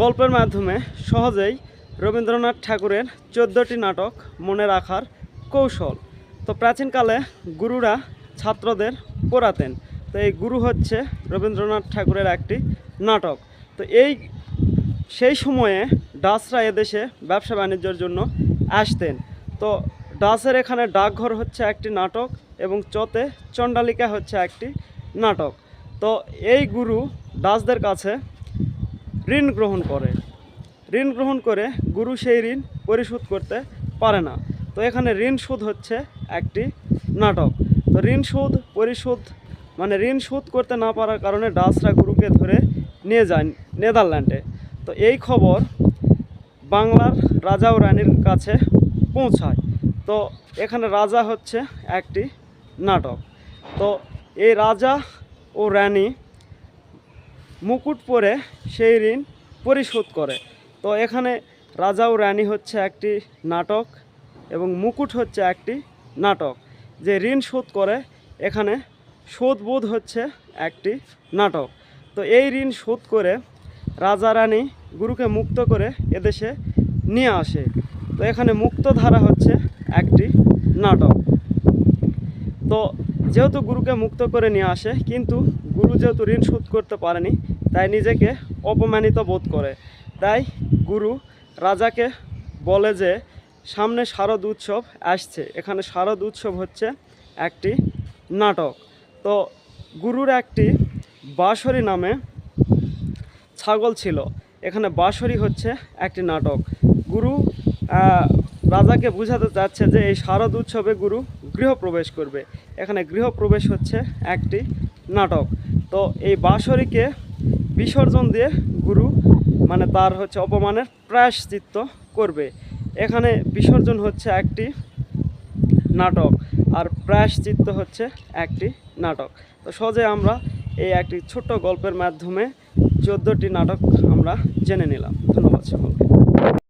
গল্পের মাধ্যমে সহজেই রবীন্দ্রনাথ ঠাকুরের চোদ্দোটি নাটক মনে রাখার কৌশল। তো প্রাচীনকালে গুরুরা ছাত্রদের পড়াতেন। তো এই গুরু হচ্ছে রবীন্দ্রনাথ ঠাকুরের একটি নাটক। তো এই, সেই সময়ে ডাসরা এদেশে ব্যবসা বাণিজ্যের জন্য আসতেন। তো ডাসের এখানে ডাকঘর হচ্ছে একটি নাটক এবং চতে চণ্ডালিকা হচ্ছে একটি নাটক। তো এই গুরু ডাচদের কাছে ঋণ গ্রহণ করে। ঋণ গ্রহণ করে গুরু সেই ঋণ পরিশোধ করতে পারে না। তো এখানে ঋণ সুদ হচ্ছে একটি নাটক। তো ঋণ সুদ পরিশোধ মানে ঋণ শোধ করতে না পারার কারণে ডাসরা গুরুকে ধরে নিয়ে যায় নেদারল্যান্ডে। তো এই খবর বাংলার রাজা ও রানীর কাছে পৌঁছায়। তো এখানে রাজা হচ্ছে একটি নাটক। তো এই রাজা ও রানী মুকুট পরে সেই ঋণ পরিশোধ করে। তো এখানে রাজা ও রানী হচ্ছে একটি নাটক এবং মুকুট হচ্ছে একটি নাটক। যে ঋণ শোধ করে, এখানে শোধবোধ হচ্ছে একটি নাটক। তো এই ঋণ শোধ করে রাজা রানী গুরুকে মুক্ত করে এদেশে নিয়ে আসে। তো এখানে মুক্তধারা হচ্ছে একটি নাটক। তো যেহেতু গুরুকে মুক্ত করে নিয়ে আসে, কিন্তু গুরু যেহেতু ঋণ শোধ করতে পারেনি, তাই নিজেকে অপমানিত বোধ করে। তাই গুরু রাজাকে বলে যে, সামনে শারদ উৎসব আসছে। এখানে শারদ উৎসব হচ্ছে একটি নাটক। তো গুরুর একটি বাঁশরি নামে ছাগল ছিল। এখানে বাঁশরি হচ্ছে একটি নাটক। গুরু রাজাকে বোঝাতে চাচ্ছে যে এই শারদ উৎসবে গুরু গৃহপ্রবেশ করবে। এখানে গৃহপ্রবেশ হচ্ছে একটি নাটক। তো এই বাঁশরিকে বিসর্জন দিয়ে গুরু মানে তার হচ্ছে অপমানের প্রায়শ্চিত্ত করবে। এখানে বিসর্জন হচ্ছে একটি নাটক আর প্রায়শ্চিত্ত হচ্ছে একটি নাটক। তো সহজে আমরা এই একটি ছোট্ট গল্পের মাধ্যমে চোদ্দোটি নাটক আমরা জেনে নিলাম। ধন্যবাদ সকলকে।